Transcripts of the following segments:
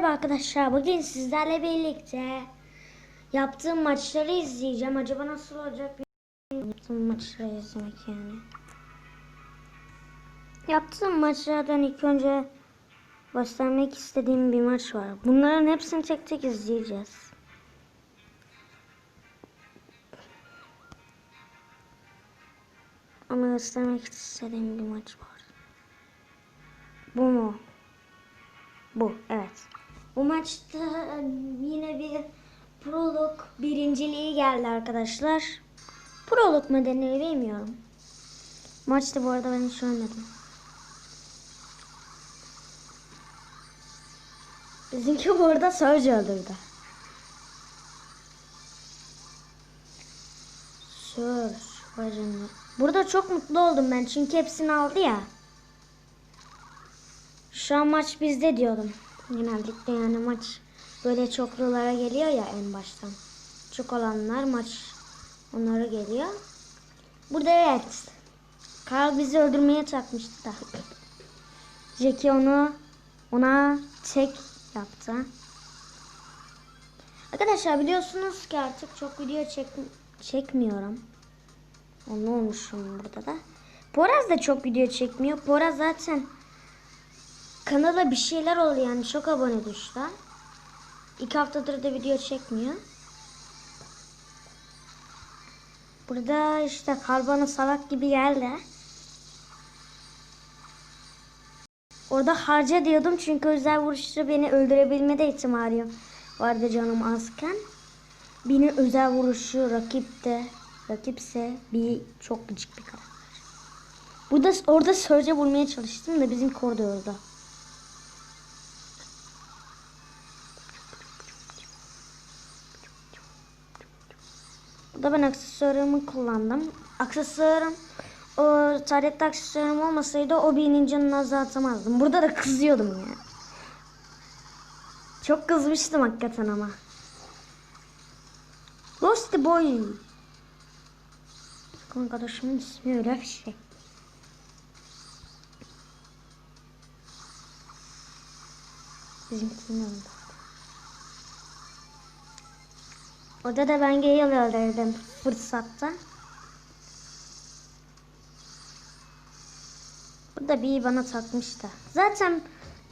Merhaba arkadaşlar. Bugün sizlerle birlikte yaptığım maçları izleyeceğim. Acaba nasıl olacak? Yaptığım maçları izlemek yani. Yaptığım maçlardan ilk önce göstermek istediğim bir maç var. Bunların hepsini tek tek izleyeceğiz. Ama göstermek istediğim bir maç var. Bu mu? Bu evet. Bu maçta yine bir prolog birinciliği geldi arkadaşlar. Prolog mu denir bilmiyorum. Maçta bu arada ben hiç ölmedim. Bizimki bu arada Surge öldürdü. Surge. canına. Burada çok mutlu oldum ben çünkü hepsini aldı ya. Şu an maç bizde diyordum. Genellikle yani maç böyle çoklulara geliyor ya en baştan. Çok olanlar maç onlara geliyor. Burada evet. Karl bizi öldürmeye çakmıştı da. Jackie onu ona tek yaptı. Arkadaşlar biliyorsunuz ki artık çok video çek çekmiyorum. Onu olmuşum burada da. Poraz da çok video çekmiyor. Poraz zaten kanala bir şeyler oluyor yani çok abone düştü. İki haftadır da video çekmiyor. Burada işte kalbana salak gibi geldi. Orada harca diyordum çünkü özel vuruşta beni öldürebilme de ihtimali vardı canım azken. Beni özel vuruşu rakipte rakipse bir çok gıcık bir karakter. Burada orada Surge'e vurmaya çalıştım da bizim orada orada. Burada ben aksesuarımı kullandım. Aksesuarım o tarihte aksesuarım olmasaydı o birinin canını azaltamazdım. Burada da kızıyordum ya. Çok kızmıştım hakikaten ama. Lost Boy. Arkadaşımın ismi öyle bir şey. Bizimkinin oldu. Orada da ben Gale öldürdüm fırsatta. Bu da bir bana takmıştı. Zaten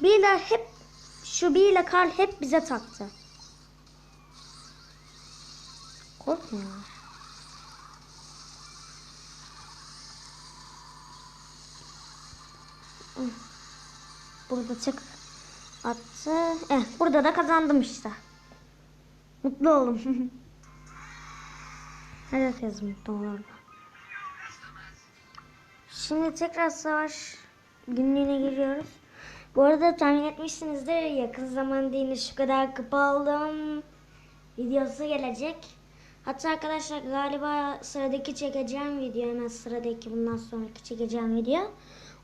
B'ler hep şu B ile Karl hep bize taktı. Korkmuyorlar. Burada tek attı. Eh, burada da kazandım işte. Mutlu oldum. Herkes mutlu olur. Şimdi tekrar savaş günlüğüne giriyoruz. Bu arada tahmin etmişsinizdir yakın zamanda yine şu kadar kupa aldım videosu gelecek. Hatta arkadaşlar galiba sıradaki çekeceğim video hemen sıradaki bundan sonraki çekeceğim video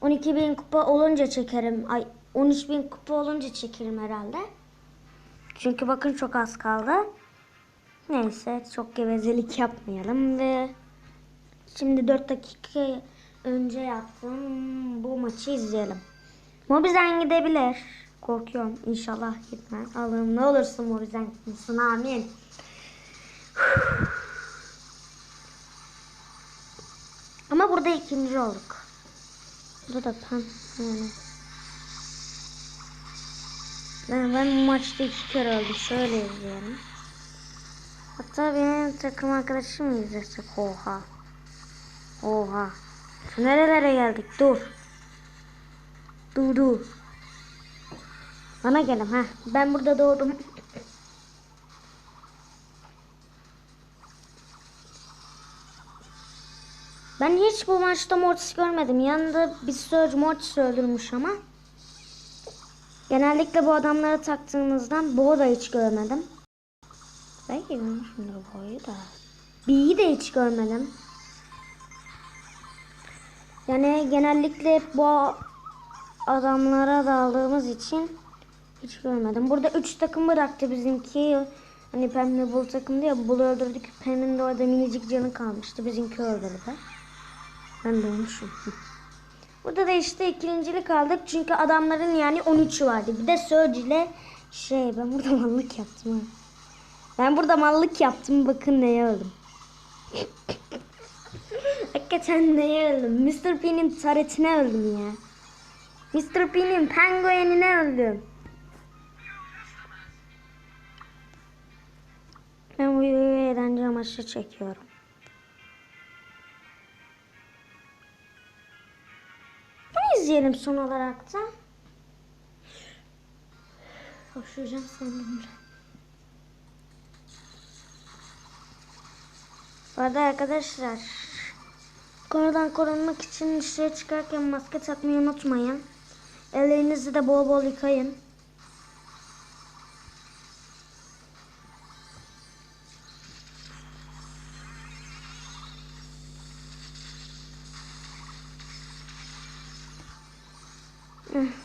12.000 kupa olunca çekerim. Ay 13.000 kupa olunca çekerim herhalde. Çünkü bakın çok az kaldı. Neyse çok gevezelik yapmayalım ve şimdi 4 dakika önce yaptığım bu maçı izleyelim. Mobizen gidebilir. Korkuyorum. İnşallah gitmez. Allah'ım ne olursun Mobizen gitmesin. Amin. Ama burada ikinci olduk. Burada da tam yani. Ben, ben maçta iki kere öldüm. Şöyle izliyorum. Hatta benim takım arkadaşım izlesek? Oha. Oha. Şu nerelere geldik? Dur. Dur dur. Bana gelin ha. Ben burada doğdum. Ben hiç bu maçta Mortis görmedim. Yanında bir Surge Mortis öldürmüş ama. Genellikle bu adamlara taktığımızdan Bo'u da hiç görmedim. Belki görmüşümdür Bo'yu da. B'yi de hiç görmedim. Yani genellikle bu adamlara daldığımız için hiç görmedim. Burada 3 takım bıraktı bizimki. Hani Pem'le Bul takım diye Bul'u öldürdük. Pem'in de orada minicik canı kalmıştı. Bizimki öldürdü. Ben de olmuşum. Burada da işte ikincilik aldık. Çünkü adamların yani 13'ü vardı. Bir de Surge ile Şey ben burada mallık yaptım ha. Ben burada mallık yaptım bakın neye öldüm. Hakikaten neye öldüm? Mr. P'nin taretine öldüm ya. Mr. P'nin penguenine öldüm. Ben bu videoyu eğlence amaçlı çekiyorum. Bunu izleyelim son olarak da. Hoşlayacağım. Bu arada arkadaşlar koronadan korunmak için dışarı çıkarken maske takmayı unutmayın. Ellerinizi de bol bol yıkayın. Hmm.